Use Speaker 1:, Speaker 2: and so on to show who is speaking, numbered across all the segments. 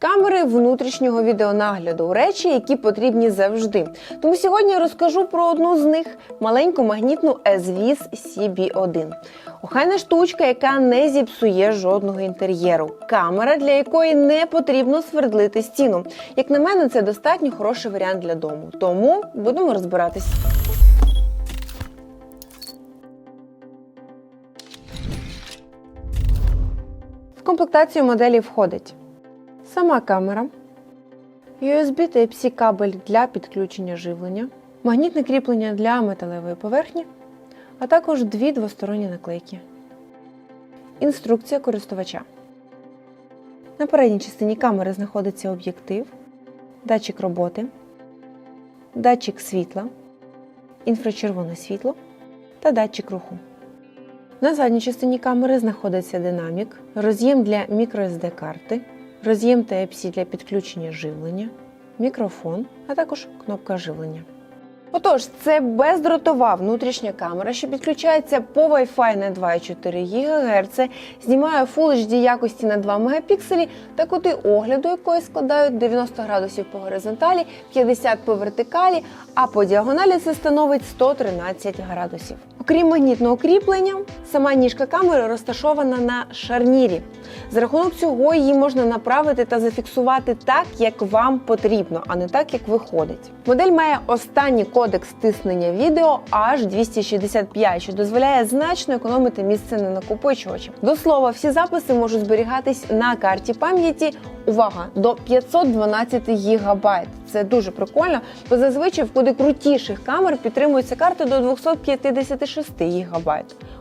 Speaker 1: Камери внутрішнього відеонагляду речі, які потрібні завжди. Тому сьогодні я розкажу про одну з них маленьку магнітну SVIS CB1. Охайна штучка, яка не зіпсує жодного інтер'єру. Камера, для якої не потрібно свердлити стіну. Як на мене, це достатньо хороший варіант для дому. Тому будемо розбиратись. В комплектацію моделі входить сама камера, USB Type-C кабель для підключення живлення, магнітне кріплення для металевої поверхні, а також дві двосторонні наклейки. Інструкція користувача. На передній частині камери знаходиться об'єктив, датчик роботи, датчик світла, інфрачервоне світло та датчик руху. На задній частині камери знаходиться динамік, роз'єм для microSD карти, роз'єм Type-C для підключення живлення, мікрофон, а також кнопка живлення. Отож, це бездротова внутрішня камера, що підключається по Wi-Fi на 2,4 ГГц, знімає Full HD якості на 2 мегапікселі та кути огляду якої складають 90 градусів по горизонталі, 50 по вертикалі, а по діагоналі це становить 113 градусів. Окрім магнітного кріплення, сама ніжка камери розташована на шарнірі. За рахунок цього її можна направити та зафіксувати так, як вам потрібно, а не так, як виходить. Модель має останній кодекс стиснення відео H265, що дозволяє значно економити місце на накопичувачі. До слова, всі записи можуть зберігатись на карті пам'яті. Увага до 512 гігабайт. Це дуже прикольно, бо зазвичай в куди крутіших камер підтримуються карти до 256 ГБ.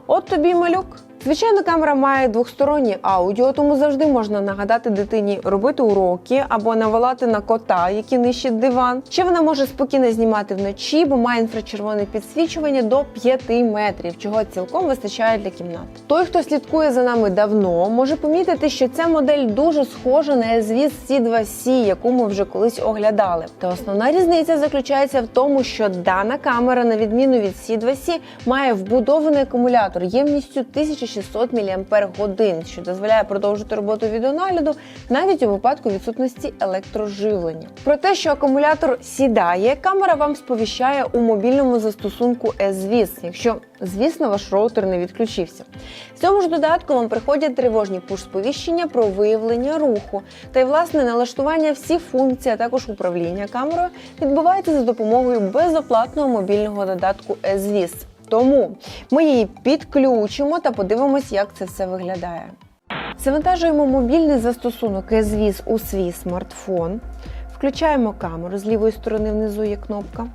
Speaker 1: От тобі малюк. Звичайно, камера має двостороннє аудіо, тому завжди можна нагадати дитині робити уроки або навалати на кота, який нищить диван. Ще вона може спокійно знімати вночі, бо має інфрачервоне підсвічування до 5 метрів, чого цілком вистачає для кімнат. Той, хто слідкує за нами давно, може помітити, що ця модель дуже схожа на SVIS C2C, яку ми вже колись оглядали. Та основна різниця заключається в тому, що дана камера, на відміну від C2C, має вбудований акумулятор ємністю 1600 мАч, що дозволяє продовжити роботу відеонагляду навіть у випадку відсутності електроживлення. Про те, що акумулятор сідає, камера вам сповіщає у мобільному застосунку SVIS, якщо, звісно, ваш роутер не відключився. В цьому ж додатку вам приходять тривожні пуш-сповіщення про виявлення руху та й власне налаштування всіх функцій, а також управління камерою відбувається за допомогою безоплатного мобільного додатку SVIS. Тому ми її підключимо та подивимось, як це все виглядає. Завантажуємо мобільний застосунок SVIS у свій смартфон. Включаємо камеру. З лівої сторони внизу є кнопка.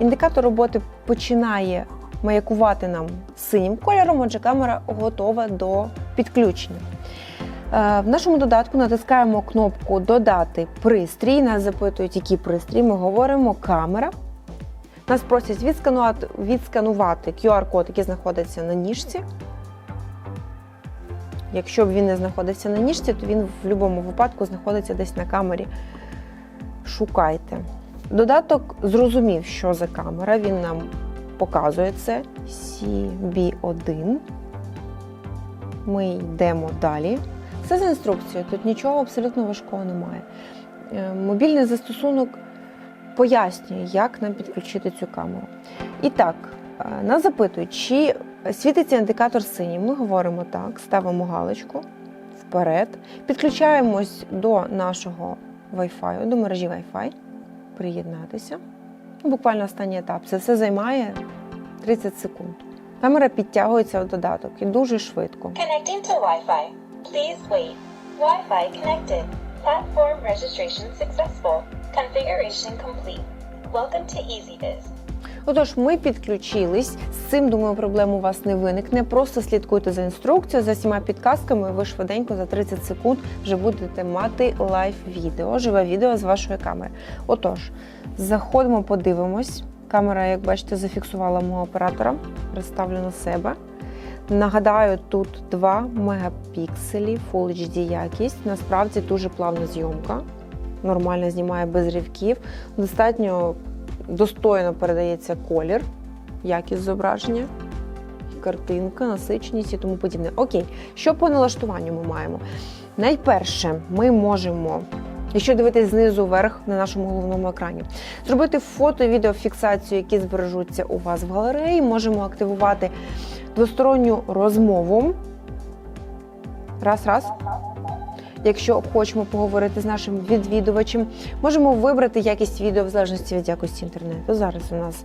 Speaker 1: Індикатор роботи починає маякувати нам синім кольором, отже, камера готова до підключення. Е, В нашому додатку натискаємо кнопку Додати пристрій. Нас запитують, який пристрій. Ми говоримо камера. Нас просять відсканувати, відсканувати QR-код, який знаходиться на ніжці. Якщо б він не знаходився на ніжці, то він в будь-якому випадку знаходиться десь на камері. Шукайте. Додаток зрозумів, що за камера. Він нам показує це. CB1. Ми йдемо далі. Все за інструкцією, тут нічого абсолютно важкого немає. Е, Мобільний застосунок пояснює, як нам підключити цю камеру. І так, е, нас запитують, чи світиться індикатор синій. Ми говоримо так, ставимо галочку вперед, підключаємось до нашого Wi-Fi, до мережі Wi-Fi, приєднатися. Ну, Буквально останній етап. Це все займає 30 секунд. Камера підтягується в додаток і дуже швидко.
Speaker 2: Connecting to Wi-Fi. Please wait. Wi-Fi connected. Platform registration successful. Configuration complete. Welcome to EasyBiz.
Speaker 1: Отож, ми підключились. З цим, думаю, проблем у вас не виникне. Просто слідкуйте за інструкцією, за всіма підказками. Ви швиденько за 30 секунд вже будете мати лайв-відео, живе відео з вашої камери. Отож, заходимо, подивимось. Камера, як бачите, зафіксувала мого оператора. Представлю на себе. Нагадаю, тут 2 мегапікселі, Full HD якість. Насправді дуже плавна зйомка. Нормально знімає без ривків. Достатньо достойно передається колір, якість зображення, картинка, насиченість і тому подібне. Окей, що по налаштуванню ми маємо? Найперше, ми можемо Якщо дивитись знизу вверх на нашому головному екрані, зробити фото і відеофіксацію, які збережуться у вас в галереї, можемо активувати двосторонню розмову. Раз, раз. Якщо хочемо поговорити з нашим відвідувачем, можемо вибрати якість відео в залежності від якості інтернету. Зараз у нас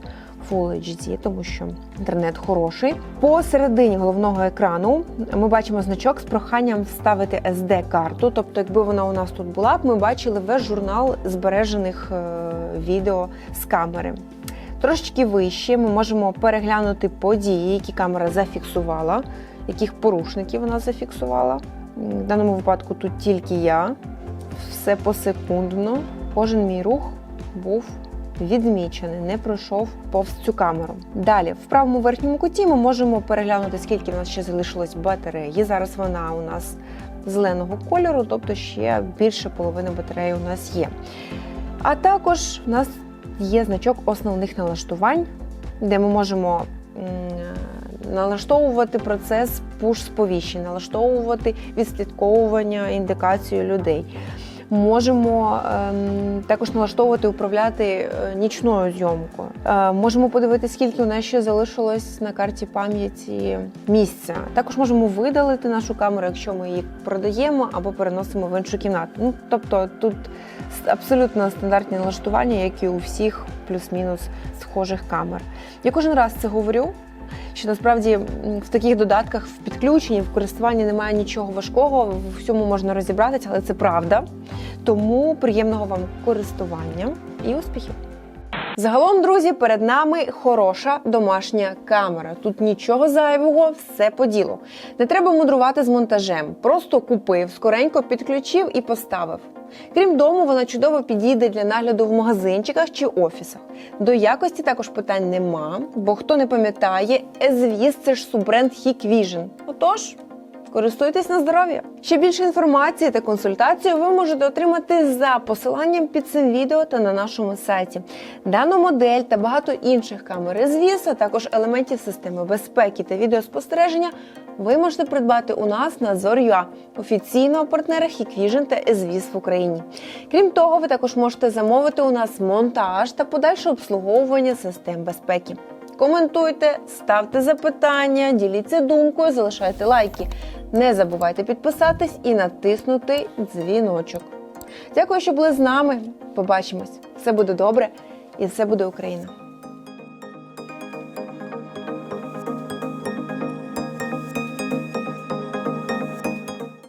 Speaker 1: Full HD, тому що інтернет хороший. Посередині головного екрану ми бачимо значок з проханням вставити SD-карту. Тобто, якби вона у нас тут була б, ми бачили весь журнал збережених е, відео з камери. Трошечки вище ми можемо переглянути події, які камера зафіксувала, яких порушників вона зафіксувала. В даному випадку тут тільки я, все посекундно. Кожен мій рух був відмічений, не пройшов повз цю камеру. Далі, в правому верхньому куті ми можемо переглянути, скільки в нас ще залишилось батареї. Зараз вона у нас зеленого кольору, тобто ще більше половини батареї у нас є. А також у нас є значок основних налаштувань, де ми можемо налаштовувати процес пуш-сповіщень, налаштовувати відслідковування, індикацію людей. Можемо ем, також налаштовувати, управляти е, нічною зйомкою. Е, можемо подивитися, скільки у нас ще залишилось на карті пам'яті місця. Також можемо видалити нашу камеру, якщо ми її продаємо або переносимо в іншу кімнату. Ну тобто тут абсолютно стандартні налаштування, як і у всіх плюс-мінус схожих камер. Я кожен раз це говорю. Що насправді в таких додатках в підключенні, в користуванні немає нічого важкого, в всьому можна розібратися, але це правда. Тому приємного вам користування і успіхів! Загалом, друзі, перед нами хороша домашня камера. Тут нічого зайвого, все по ділу. Не треба мудрувати з монтажем. Просто купив, скоренько підключив і поставив. Крім дому, вона чудово підійде для нагляду в магазинчиках чи офісах. До якості також питань нема, бо хто не пам'ятає, Езвіз це ж суббренд Hikvision. Отож, Користуйтесь на здоров'я. Ще більше інформації та консультацію ви можете отримати за посиланням під цим відео та на нашому сайті. Дану модель та багато інших камер звіс, а також елементів системи безпеки та відеоспостереження ви можете придбати у нас на Zor.ua, офіційного партнера Hikvision та Eзвіз в Україні. Крім того, ви також можете замовити у нас монтаж та подальше обслуговування систем безпеки. Коментуйте, ставте запитання, діліться думкою, залишайте лайки. Не забувайте підписатись і натиснути дзвіночок. Дякую, що були з нами. Побачимось! Все буде добре і все буде Україна!